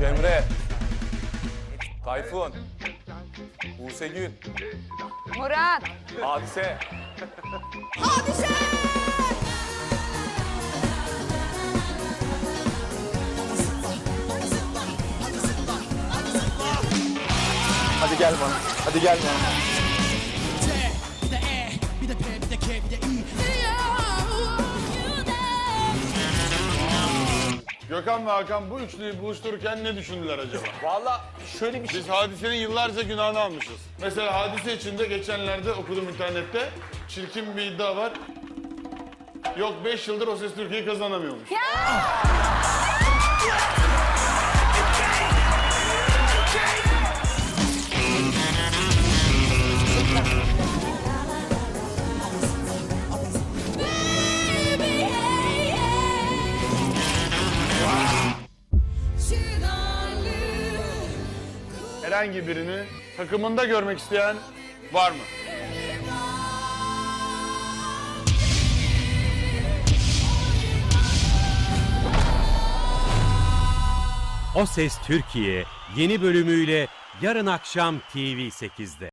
Cemre. Tayfun. Buse Gül. Murat. Hadise. Hadi gel bana. Hadi gel bana. Gökhan ve Hakan bu üçlüyü buluştururken ne düşündüler acaba? Valla şöyle bir şey. Biz hadisenin yıllarca günahını almışız. Mesela hadise içinde geçenlerde okudum internette. Çirkin bir iddia var. Yok 5 yıldır o ses Türkiye'yi kazanamıyormuş. Herhangi birini takımında görmek isteyen var mı? O Ses Türkiye yeni bölümüyle yarın akşam TV8'de.